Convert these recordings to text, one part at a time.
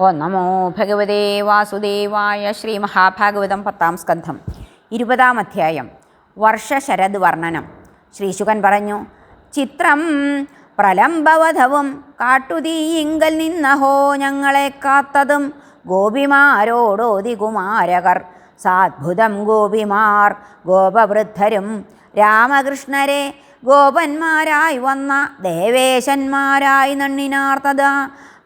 ഓ നമോ ഭഗവതേ വാസുദേവായ ശ്രീ മഹാഭാഗവതം പത്താം സ്കന്ധം. ഇരുപതാം അധ്യായം. വർഷശരത് വർണനം ശ്രീശുകൻ പറഞ്ഞു ചിത്രം പ്രലംബവധവും കാട്ടുതീയിങ്കൽ നിന്നഹോ ഞങ്ങളെ കാത്തതും ഗോപിമാരോടോതി കുമാരകർ. സാദ്ഭുതം ഗോപിമാർ ഗോപവൃദ്ധരും രാമകൃഷ്ണരെ ഗോപന്മാരായി വന്ന ദേവേശന്മാരായി നണ്ണിനാർത്തത.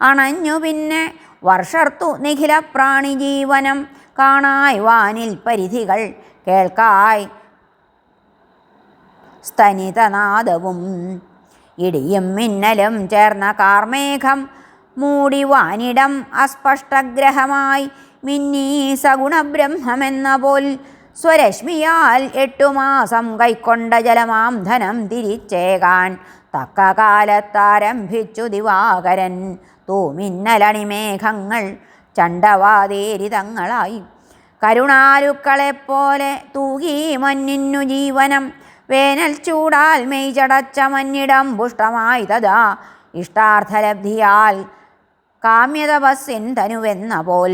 അണഞ്ഞു പിന്നെ വർഷർത്തു നിഖില പ്രാണിജീവനം കാണായി വാനിൽ പരിധികൾ കേൾക്കായി സ്തനിതനാദവും. ഇടിയും മിന്നലും ചേർന്ന കാർമേഘം മൂടി വാനിടം അസ്പഷ്ടഗ്രഹമായി. മിന്നീ സഗുണബ്രഹ്മമെന്ന പോൽ സ്വരശ്മിയാൽ എട്ടുമാസം കൈക്കൊണ്ട ജലമാം ധനം തിരിച്ചേകാൻ. തക്ക കാലത്താരംഭിച്ചു ദിവാകരൻ. തൂമിന്നലണിമേഘങ്ങൾ ചണ്ടവാതേരിതങ്ങളായി കരുണാലുക്കളെപ്പോലെ തൂകി മഞ്ഞിന്നു ജീവനം. വേനൽ ചൂടാൽ മെയ്ചടച്ച മഞ്ഞിടം പുഷ്ടമായി തഥാ ഇഷ്ടാർത്ഥലബ്ധിയാൽ കാമ്യതപസ്സിൻ തനുവെന്ന പോൽ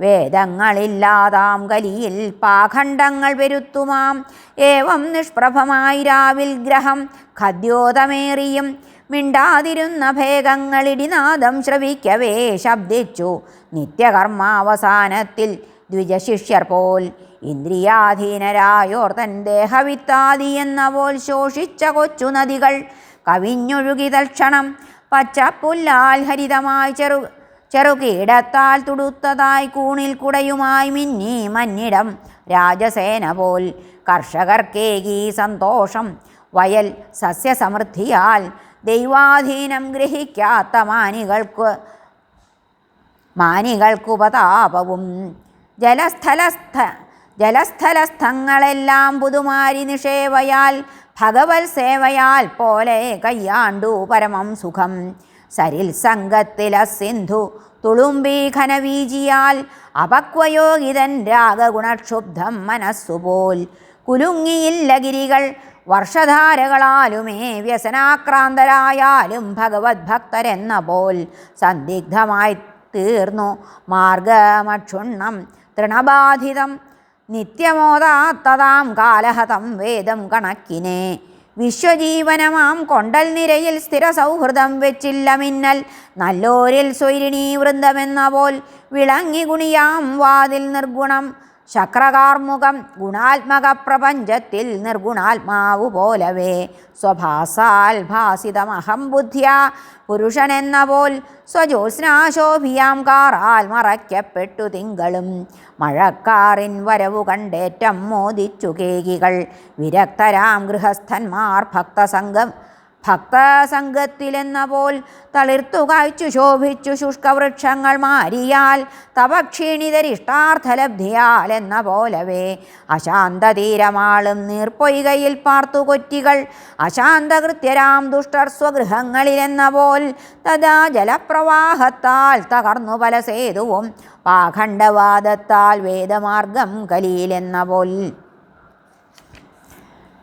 വേദങ്ങളില്ലാതാം കലിയിൽ പാഖണ്ഡങ്ങൾ വരുത്തുമാം. ഏവം നിഷ്പ്രഭമായി രാവിൽ ഗ്രഹം ഖദ്യോതമേറിയും മിണ്ടാതിരുന്ന ഭേഗങ്ങളിടിനാദം ശ്രവിക്കവേ ശബ്ദിച്ചു. നിത്യകർമാവസാനത്തിൽ ദ്വിജശിഷ്യർ പോൽ ഇന്ദ്രിയാധീനരായോർ തൻ ദേഹവിത്താതി എന്ന പോൽ ശോഷിച്ച കൊച്ചു നദികൾ കവിഞ്ഞൊഴുകി തൽക്ഷണം പച്ചപ്പുല്ലാൽ ഹരിതമായി ചെറു ചെറുകീടത്താൽ തുടുത്തതായി കൂണിൽ കുടയുമായി മിന്നി മന്നിടം രാജസേന പോൽ. കർഷകർക്കേകി സന്തോഷം. വയൽ സസ്യസമൃദ്ധിയാൽ ദൈവാധീനം ഗ്രഹിക്കാത്ത മാനികൾക്ക് മാനികൾക്കുപതാപവും ജലസ്ഥലസ്ഥ ജലസ്ഥലസ്ഥങ്ങളെല്ലാം പുതുമാരി നിഷേവയാൽ ഭഗവത് സേവയാൽ പോലെ കയ്യാണ്ടു പരമം സുഖം. സരിൽ സംഘത്തില സിന്ധു തുളുമ്പി ഘനവീജിയാൽ അപക്വയോഗിതൻ രാഗഗുണക്ഷുബ്ധം മനസ്സുപോൽ. കുലുങ്ങിയില്ല ഗിരികൾ വർഷധാരകളാലുമേ വ്യസനാക്രാന്തരായാലും ഭഗവത് ഭക്തരെന്ന പോൽ സന്ദിഗ്ധമായി തീർന്നു മാർഗമക്ഷുണ്ണം തൃണബാധിതം നിത്യമോദാത്തതാം കാലഹതം വേദം കണക്കിനെ വിശ്വജീവനമാം കൊണ്ടൽ നിരയിൽ സ്ഥിര സൗഹൃദം വെച്ചില്ല മിന്നൽ. നല്ലോരിൽ സ്വൈരിണീ വൃന്ദമെന്ന പോൽ വിളങ്ങി ഗുണിയാം വാതിൽ നിർഗുണം. ശക്രകാർമുഖം ഗുണാത്മക പ്രപഞ്ചത്തിൽ നിർഗുണാത്മാവു പോലവേ സ്വഭാസാൽ ഭാസിതമഹം ബുദ്ധ്യ പുരുഷനെന്ന പോൽ സ്വജോത്സ്നാശോഭിയാം കാറാൽ മറയ്ക്കപ്പെട്ടു തിങ്കളും. മഴക്കാറിൻ വരവു കണ്ടേറ്റം മോദിച്ചു കേകികൾ. വിരക്തരാം ഗൃഹസ്ഥന്മാർ ഭക്തസംഘം ഭക്തസംഘത്തിലെന്ന പോൽ തളിർത്തു കായ്ച്ചു ശോഭിച്ചു ശുഷ്കവൃക്ഷങ്ങൾ മാരിയാൽ തപക്ഷീണിതരിഷ്ടാർത്ഥലബ്ധിയാൽ എന്ന പോലവേ അശാന്തതീരമാളും നീർപ്പൊയ്കയിൽ പാർത്തു കൊറ്റികൾ അശാന്തകൃത്യരാം ദുഷ്ടർ സ്വഗൃഹങ്ങളിലെന്ന പോൽ തഥാ ജലപ്രവാഹത്താൽ തകർന്നു പല സേതുവും പാഖണ്ഡവാദത്താൽ വേദമാർഗം കലിയിലെന്ന പോൽ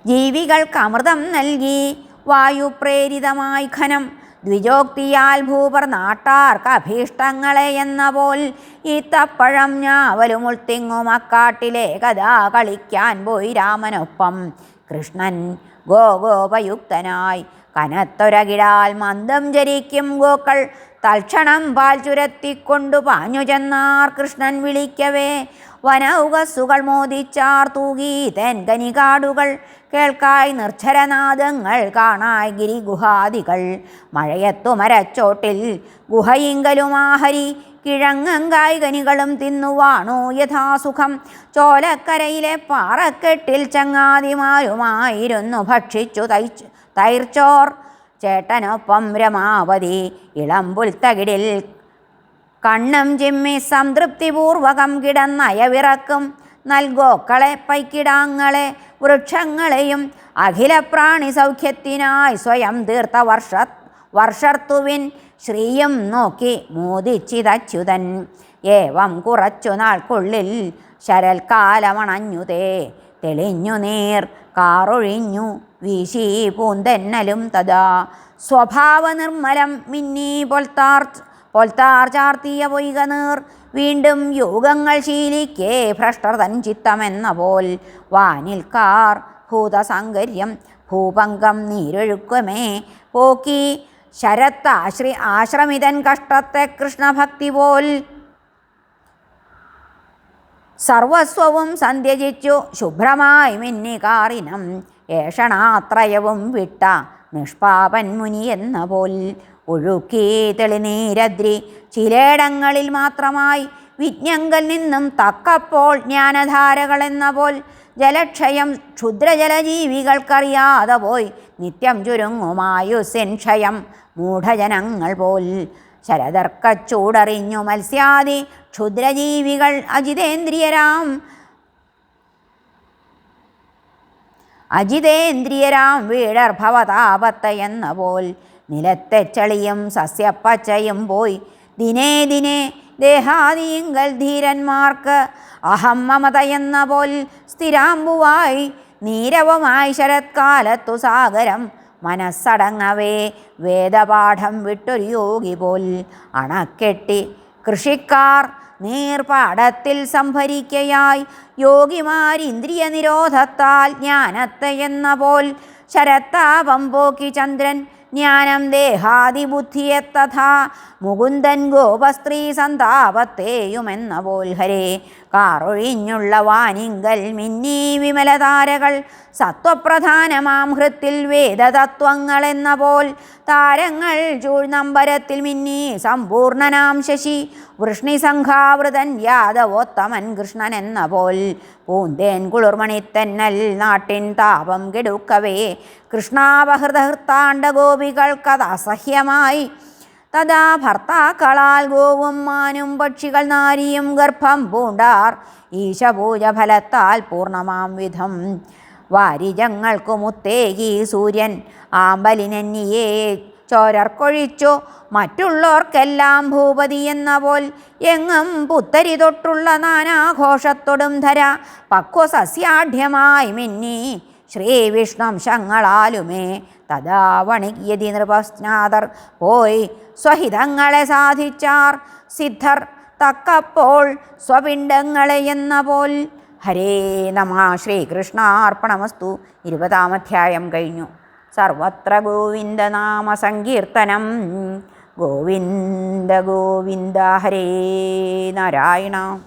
ജീവികൾക്ക് അമൃതം നൽകി വായുപ്രേരിതമായി ഖനം. ദ്വിജോക്തിയാൽ ഭൂപർ നാട്ടാർക്ക് അഭീഷ്ടങ്ങളെ എന്ന പോൽ ഈത്തപ്പഴം ഞാവലും ഉൾത്തിങ്ങും അക്കാട്ടിലെ കഥാ കളിക്കാൻ പോയി രാമനൊപ്പം. കൃഷ്ണൻ ഗോഗോപയുക്തനായി. കനത്തൊരകിടാൽ മന്ദം ജരിക്കും ഗോക്കൾ. തൽക്ഷണം പാൽ ചുരത്തിക്കൊണ്ടു പാഞ്ഞു ചെന്നാർ കൃഷ്ണൻ വിളിക്കവേ. വനൗകസുകൾ മോദിച്ചാർ തൂകി തെൻകനികാടുകൾ കേൾക്കായി നിർജരനാദങ്ങൾ കാണായി ഗിരിഗുഹാദികൾ. മഴയത്തു മരച്ചോട്ടിൽ ഗുഹയിങ്കലുമാഹരി. കിഴങ്ങങ്കായ് കനികളും തിന്നുവാണു യഥാസുഖം? ചോലക്കരയിലെ പാറക്കെട്ടിൽ ചങ്ങാതിമാരുമായിരുന്നു ഭക്ഷിച്ചു തൈച്ച് തൈർച്ചോർ. ചേട്ടനൊപ്പം രമാവതി. ഇളമ്പുൽത്തകിടിൽ കണ്ണും ചിമ്മി സംതൃപ്തിപൂർവകം കിടന്നയവിറക്കും നൽകോക്കളെ പൈക്കിടാങ്ങളെ വൃക്ഷങ്ങളെയും അഖില പ്രാണി സൗഖ്യത്തിനായി സ്വയം തീർത്ത വർഷ വർഷർത്തുവിൻ ശ്രീയും നോക്കി മോദിച്ചിതച്യുതൻ. ഏവം കുറച്ചു നാൾക്കുള്ളിൽ ശരൽക്കാലമണഞ്ഞുതേ തെളിഞ്ഞു നീർ കാറൊഴിഞ്ഞു വീശി പൂന്തെന്നലും തഥാ. സ്വഭാവ നിർമ്മലം മിന്നി പൊൽത്താർ പൊൽത്താർ ചാർത്തിയ പൊയ്ക നീർ. വീണ്ടും യോഗങ്ങൾ ശീലിക്കേ ഭ്രഷ്ടർ തൻ ചിത്തമെന്ന പോൽ. വാനിൽക്കാർ ഭൂതസാങ്കര്യം ഭൂപങ്കം നീരൊഴുക്കുമേ. പോക്കി ശരത്താശ്രി ആശ്രമിതൻ കഷ്ടത്തെ കൃഷ്ണഭക്തി പോൽ. സർവസ്വവും സന്ധ്യജിച്ചു ശുഭ്രമായി മിന്നികാറിനം. ഏഷണാത്രയവും വിട്ട നിഷ്പാപൻ മുനി എന്ന പോൽ. ഒഴുക്കി തെളിനീരദ്രി ചിലയിടങ്ങളിൽ മാത്രമായി വിജ്ഞങ്കൽ നിന്നും തക്കപ്പോൾ ജ്ഞാനധാരകളെന്ന പോൽ ജലക്ഷയം ക്ഷുദ്രജലജീവികൾക്കറിയാതെ പോയി. നിത്യം ചുരുങ്ങുമായുസിൻ ക്ഷയം മൂഢജനങ്ങൾ പോൽ ശരതർക്കച്ചൂടറിഞ്ഞു മത്സ്യാദി ക്ഷുദ്രജീവികൾ അജിതേന്ദ്രിയരാം. അജിതേന്ദ്രിയരാം വീടർഭവതാപത്തയെന്ന പോൽ നിലത്തെ ചളിയും സസ്യപ്പച്ചയും പോയി. ദിനേ ദിനേ ദേഹാദിയങ്കൽ ധീരന്മാർക്ക് അഹം മമതയെന്ന പോൽ സ്ഥിരാമ്പുവായി. നീരവമായി ശരത്കാലത്തു സാഗരം മനസ്സടങ്ങവേ വേദപാഠം വിട്ടൊരു യോഗി പോൽ അണക്കെട്ടി. കൃഷിക്കാർ നീർപാടത്തിൽ സംഭരിക്കയായി. യോഗിമാർ ഇന്ദ്രിയ നിരോധത്താൽ ജ്ഞാനത്തെ എന്ന പോൽ ശരത്താപം പോക്കി ചന്ദ്രൻ ജ്ഞാനം ദേഹാദിബുദ്ധിയെ തഥാ. മുകുന്ദൻ ഗോപസ്ത്രീ സന്താപത്തെയുമെന്ന പോൽ ഹരേ കാറൊഴിഞ്ഞുള്ള വാനിങ്കൽ മിന്നി വിമലതാരകൾ സത്വപ്രധാനമാം ഹൃത്തിൽ വേദതത്വങ്ങളെന്ന പോൽ താരങ്ങൾ ചൂഴ്നമ്പരത്തിൽ മിന്നി സമ്പൂർണനാം ശശി വൃഷ്ണിസംഘാവൃതൻ യാദവോത്തമൻ കൃഷ്ണൻ എന്ന പോൽ പൂന്തേൻ കുളിർമണിത്തന്നൽ നാട്ടിൻ താപം കെടുക്കവേ കൃഷ്ണാപഹൃതഹൃത്താണ്ട ഗോപികൾക്കത് അസഹ്യമായി തഥാ ഭർത്താക്കളാൽ ഗോവും മാനും പക്ഷികൾ നാരിയും ഗർഭം പൂണ്ടാർ. ഈശപൂജ ഫലത്താൽ പൂർണമാം വിധം. വാരിജങ്ങൾക്കു മുത്തേകി സൂര്യൻ. ആമ്പലിനെന്നിയെ ചോരർക്കൊഴിച്ചു മറ്റുള്ളവർക്കെല്ലാം ഭൂപതി എന്ന പോൽ എങ്ങും പുത്തരി തൊട്ടുള്ള നാനാഘോഷത്തൊടും ധര. പക്വസസ്യാഢ്യമായി മിന്നി ശ്രീവിഷ്ണുംശങ്ങളാലുമേ തഥാ വണിയതി നൃപസ്നാഥർ പോയി സ്വഹിതങ്ങളെ സാധിച്ചാർ. സിദ്ധർ തക്കപ്പോൾ സ്വപിണ്ഡങ്ങളെ എന്ന പോൽ ഹരേ നമ ശ്രീകൃഷ്ണാർപ്പണമസ്തു. ഇരുപതാമധ്യായം കഴിഞ്ഞു. സർവത്ര ഗോവിന്ദനാമ സങ്കീർത്തനം. ഗോവിന്ദ ഗോവിന്ദ ഹരേ നാരായണ.